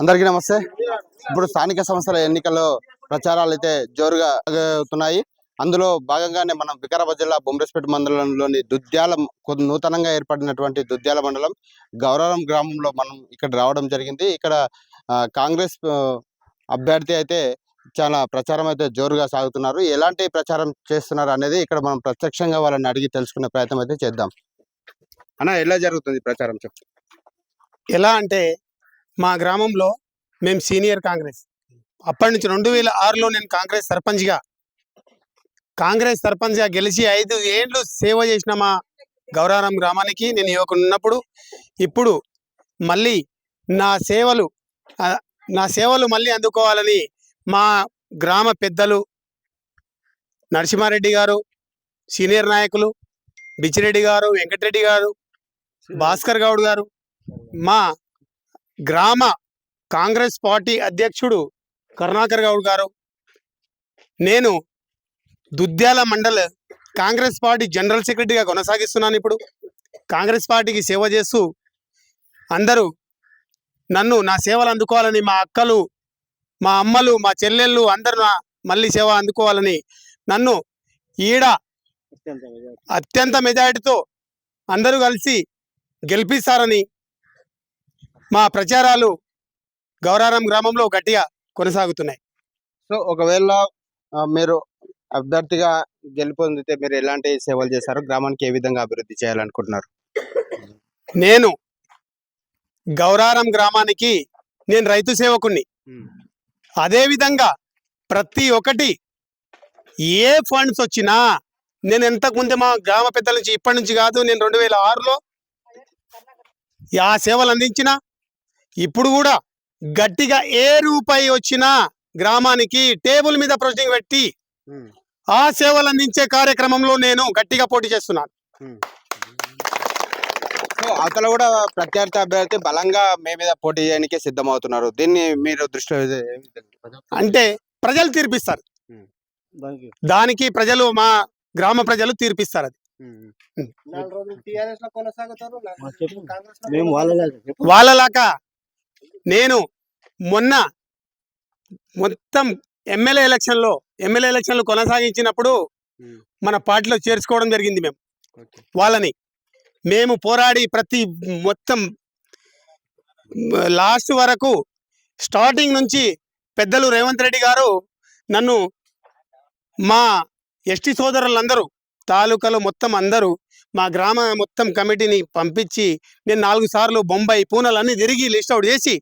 అందరికీ నమస్తే. ఇప్పుడు స్థానిక సంస్థల ఎన్నికల్లో ప్రచారాలు అయితే జోరుగా అవుతున్నాయి అందులో భాగంగానే మనం వికారాబాద్ జిల్లా బొమ్మరేస్పేట మండలంలోని దుద్యాల కొద్ది నూతనంగా ఏర్పడినటువంటి దుద్యాల మండలం గౌరవం గ్రామంలో మనం ఇక్కడ రావడం జరిగింది. ఇక్కడ కాంగ్రెస్ అభ్యర్థి అయితే చాలా ప్రచారం అయితే జోరుగా సాగుతున్నారు. ఎలాంటి ప్రచారం చేస్తున్నారు అనేది ఇక్కడ మనం ప్రత్యక్షంగా వాళ్ళని అడిగి తెలుసుకునే ప్రయత్నం అయితే చేద్దాం. అన్న ఎలా జరుగుతుంది ప్రచారం చెప్పు. ఎలా అంటే మా గ్రామంలో మేము సీనియర్ కాంగ్రెస్. అప్పటి నుంచి రెండు వేల ఆరులో నేను కాంగ్రెస్ సర్పంచ్గా. కాంగ్రెస్ సర్పంచ్గా గెలిచి ఐదు ఏళ్ళు సేవ చేసిన మా గౌరారం గ్రామానికి నేను యువకుడు ఉన్నప్పుడు ఇప్పుడు మళ్ళీ నా సేవలు నా సేవలు మళ్ళీ అందుకోవాలని మా గ్రామ పెద్దలు నరసింహారెడ్డి గారు సీనియర్ నాయకులు బిచ్చిరెడ్డి గారు వెంకటరెడ్డి గారు భాస్కర్ గౌడ్ గారు మా గ్రామ కాంగ్రెస్ పార్టీ అధ్యక్షుడు కరుణాకర్ గౌడ్ గారు నేను దుద్యాల మండల కాంగ్రెస్ పార్టీ జనరల్ సెక్రటరీగా కొనసాగిస్తున్నాను ఇప్పుడు. కాంగ్రెస్ పార్టీకి సేవ చేస్తూ అందరూ నన్ను నా సేవలు అందుకోవాలని మా అక్కలు మా అమ్మలు మా చెల్లెళ్ళు అందరూ నా మళ్ళీ సేవ అందుకోవాలని నన్ను ఈడ అత్యంత మెజారిటీతో అందరూ కలిసి గెలిపిస్తారని మా ప్రచారాలు గౌరారం గ్రామంలో గట్టిగా కొనసాగుతున్నాయి. సో ఒకవేళ మీరు అభ్యర్థిగా గెలుపొందితే మీరు ఎలాంటి సేవలు చేస్తారు గ్రామానికి ఏ విధంగా అభివృద్ధి చేయాలనుకుంటున్నారు? నేను గౌరారం గ్రామానికి నేను రైతు సేవకుణ్ణి. అదే విధంగా ప్రతి ఒక్కటి ఏ ఫండ్స్ వచ్చినా నేను ఇంతకు ముందే మా గ్రామ పెద్దల నుంచి ఇప్పటి నుంచి కాదు నేను రెండు వేల ఆరులో ఆ సేవలు అందించిన ఇప్పుడు కూడా గట్టిగా ఏ రూపాయి వచ్చినా గ్రామానికి టేబుల్ మీద ప్రొసీడింగ్ పెట్టి ఆ సేవలు అందించే కార్యక్రమంలో నేను గట్టిగా పోటీ చేస్తున్నాను. సో అతను కూడా ప్రత్యర్థి అభ్యర్థి బలంగా మీ మీద పోటీ చేయడానికి సిద్ధమవుతున్నారు. దీన్ని మీరు దృష్టిలో విధంగా- అంటే ప్రజలు తీర్పిస్తారు. దానికి ప్రజలు మా గ్రామ ప్రజలు తీర్పిస్తారు అది. వాళ్ళలాగా నేను మొన్న మొత్తం ఎమ్మెల్యే ఎలక్షన్లో ఎమ్మెల్యే ఎలక్షన్లు కొనసాగించినప్పుడు. మన పార్టీలో చేర్చుకోవడం జరిగింది మేము. వాళ్ళని మేము పోరాడి ప్రతి మొత్తం లాస్ట్ వరకు స్టార్టింగ్ నుంచి పెద్దలు రేవంత్ రెడ్డి గారు నన్ను మా ఎస్టీ సోదరులందరూ తాలూకాలో మొత్తం అందరూ మా గ్రామ మొత్తం కమిటీని పంపించి నేను నాలుగు సార్లు బొంబాయి పూనలు అన్ని తిరిగి లిస్ట్ అవుట్ చేసి.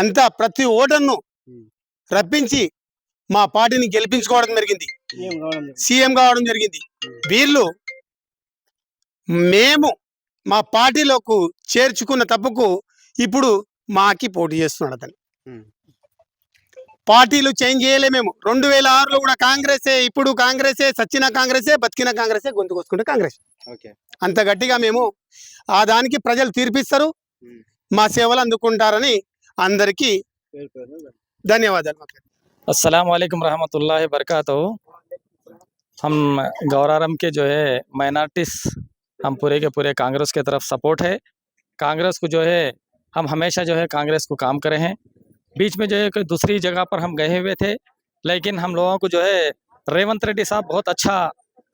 అంతా ప్రతి ఓటర్ను. రప్పించి మా పార్టీని గెలిపించుకోవడం జరిగింది. సీఎం కావడం జరిగింది వీళ్ళు మేము మా పార్టీలోకి చేర్చుకున్న తప్పుకు ఇప్పుడు మాకి పోటీ చేస్తున్నాడు అతను. పార్టీలు చేంజ్ చేయలే మేము రెండు వేల ఆరులో కూడా కాంగ్రెసే ఇప్పుడు కాంగ్రెసే సచ్చిన కాంగ్రెసే బతికిన కాంగ్రెసే గొంతు కోసుకుంటే కాంగ్రెస్ ఓకే అంత గట్టిగా మేము ఆ దానికి ప్రజలు తీర్పిస్తారు ఉమ్. మా సేవలు అందుకుంటారని అందరికీ పేరు పేరున ధన్యవాదాలు अस्सलाम वालेकुम रहमतुल्लाहि वरकatuh हम गौरारम के जो है माइनॉरिटीज हम पूरे के पूरे कांग्रेस के तरफ सपोर्ट है कांग्रेस को जो है हम हमेशा जो है कांग्रेस को काम करे हैं बीच में जो है कोई दूसरी जगह पर हम गए हुए थे, लेकिन हम लोगों को जो है रेवंत रेड्डी साहब बहुत अच्छा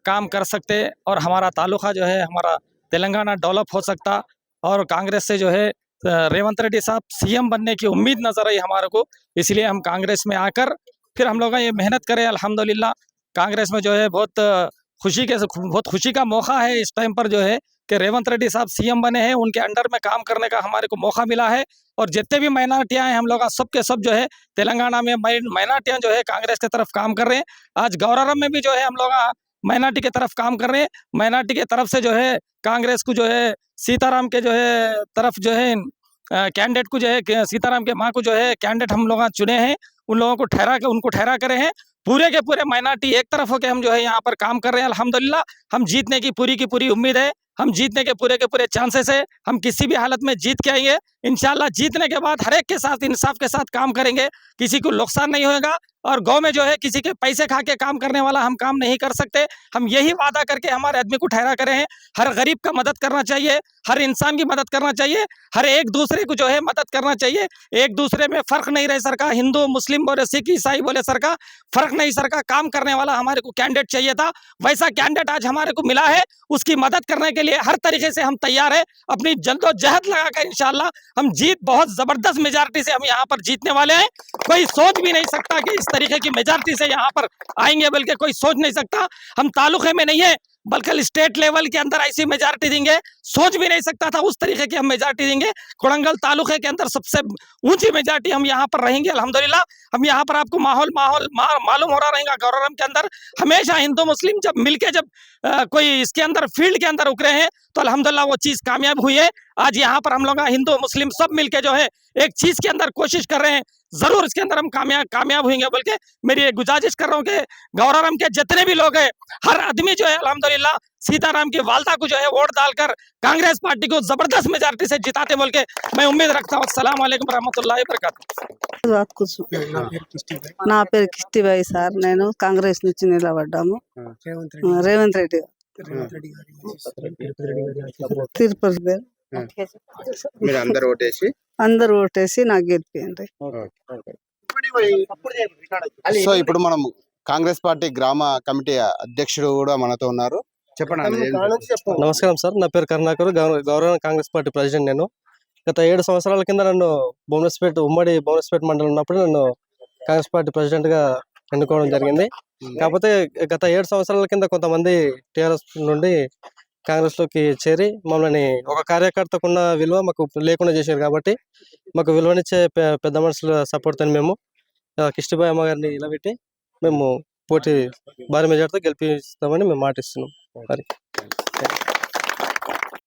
काम कर सकते और हमारा ताल्लुका जो है, हमारा तेलंगाना डेवलप हो सकता और कांग्रेस से जो है रेवंत रेड्डी साहब सीएम बनने की उम्मीद नज़र आई हमारे को, इसलिए हम कांग्रेस में आकर फिर हम लोग ये मेहनत करें, अल्हम्दुलिल्लाह। कांग्रेस में जो है बहुत खुशी के बहुत खुशी का मौका है इस टाइम पर जो है कि रेवंत रेड्डी साहब सीएम बने हैं उनके अंडर में काम करने का हमारे को मौका मिला है और जितने भी माइनॉरिटियाँ हैं हम लोग सब के सब जो है तेलंगाना में माइनॉरिटियाँ जो है कांग्रेस की तरफ़ काम कर रहे हैं आज गौरारम में भी जो है हम लोग माइनॉरिटी की तरफ़ काम कर रहे हैं माइनॉरिटी की तरफ़ से जो है कांग्रेस को जो है सीताराम के जो है तरफ़ जो है कैंडिडेट को जो है सीताराम के माँ को जो है कैंडिडेट हम लोग चुने हैं उन लोगों को ठहरा के उनको ठहरा करे हैं पूरे के पूरे माइनॉरिटी एक तरफ़ होकर हम जो है यहाँ पर काम कर रहे हैं अल्हम्दुलिल्लाह हम जीतने की पूरी की पूरी उम्मीद है हम जीतने के पूरे के पूरे चांसेस है। हम किसी भी हालत में जीत के आएँगे। इंशाल्लाह जीतने के बाद हर एक के साथ, इंसाफ के साथ काम करेंगे। किसी को नुकसान नहीं होगा और गाँव में जो है किसी के पैसे खा के काम करने वाला हम काम नहीं कर सकते। हम यही वादा करके हमारे आदमी को ठहरा करें हर गरीब का मदद करना चाहिए, हर इंसान की मदद करना चाहिए, हर एक दूसरे को जो है मदद करना चाहिए। एक दूसरे में फ़र्क नहीं रहे सर का हिंदू, मुस्लिम बोले, सिख, ईसाई बोले सर का फ़र्क नहीं सर का काम करने वाला हमारे को कैंडिडेट चाहिए था। वैसा कैंडिडेट आज हमारे को मिला है, उसकी मदद करने के लिए हर तरीके से हम तैयार है। अपनी जल्दोजहद लगाकर इंशाल्लाह हम जीत बहुत ज़बरदस्त मेजॉरिटी से हम यहाँ पर जीतने वाले हैं। कोई सोच भी नहीं सकता कि इस तरीके की मेजॉरिटी से यहाँ पर आएँगे, बल्कि कोई सोच नहीं सकता। हम तालुके में नहीं है। बल्कि स्टेट लेवल के अंदर ऐसी मेजॉरिटी देंगे। सोच भी नहीं सकता था उस तरीके की हम मेजॉरिटी देंगे। कोड़ंगल तालुके के अंदर सबसे ऊँची मेजॉरिटी हम यहाँ पर रहेंगे अल्हम्दुलिल्लाह। हम यहाँ पर आपको माहौल माहौल मा- मालूम हो रहा रहेगा गौरवरम के अंदर। हमेशा हिंदू मुस्लिम जब मिलके जब अ, कोई इसके अंदर फ़ील्ड के अंदर उकरे हैं तो अल्हम्दुलिल्लाह वो चीज़ कामयाब हुई है। आज यहाँ पर हम लोग हिंदू मुस्लिम सब मिलके जो है एक चीज़ के अंदर कोशिश कर रहे हैं जरूर इसके अंदर हम कामयाब कामयाब होंगे बोल के मेरी एक गुजारिश कर रहा हूँ कि गौराराम के जितने भी लोग हैं हर आदमी जो है अल्हम्दुलिल्लाह सीताराम की वालदा को जो है वोट डालकर कांग्रेस पार्टी को जबरदस्त मेजॉरिटी से जिताते बोल के मैं उम्मीद रखता हूँ अस्सलाम वालेकुम रहमतुल्लाहि वबरकातुहू రాత్ కూర్చో నా పేరు కిష్టిబాయి సార్ నేను కాంగ్రెస్ నుంచి నిలబడ్డాము ఆ, రేవంత్ రెడ్డి తిరుపతి గారు. మీరు అందరు ఓటేసి? అందరూ ఓటేసి నాకు గెలిపియండి. సో ఇప్పుడు మనం కాంగ్రెస్ పార్టీ గ్రామ కమిటీ అధ్యక్షుడు కూడా మనతో ఉన్నారు. చెప్పండి నమస్కారం సార్ నా పేరు కరుణాకర్ గౌరవ గౌరవ కాంగ్రెస్ పార్టీ ప్రెసిడెంట్ నేను. గత ఏడు సంవత్సరాల కింద నన్ను బొమ్మస్పేట ఉమ్మడి బొమ్మస్పేట మండలం ఉన్నప్పుడు నన్ను కాంగ్రెస్ పార్టీ ప్రెసిడెంట్గా ఎన్నుకోవడం జరిగింది. కాకపోతే గత ఏడు సంవత్సరాల కింద కొంతమంది టీఆర్ఎస్ నుండి కాంగ్రెస్లోకి చేరి మమ్మల్ని ఒక కార్యకర్తకున్న విలువ మాకు లేకుండా చేశారు కాబట్టి మాకు విలువనిచ్చే పెద్ద మనుషుల సపోర్ట్తో మేము ఆ, కిష్టిబాయ్ అమ్మ గారిని నిలబెట్టి మేము పోటీ భారీ మెజార్టీతో గెలిపిస్తామని మేము మాటిస్తున్నాం. మరి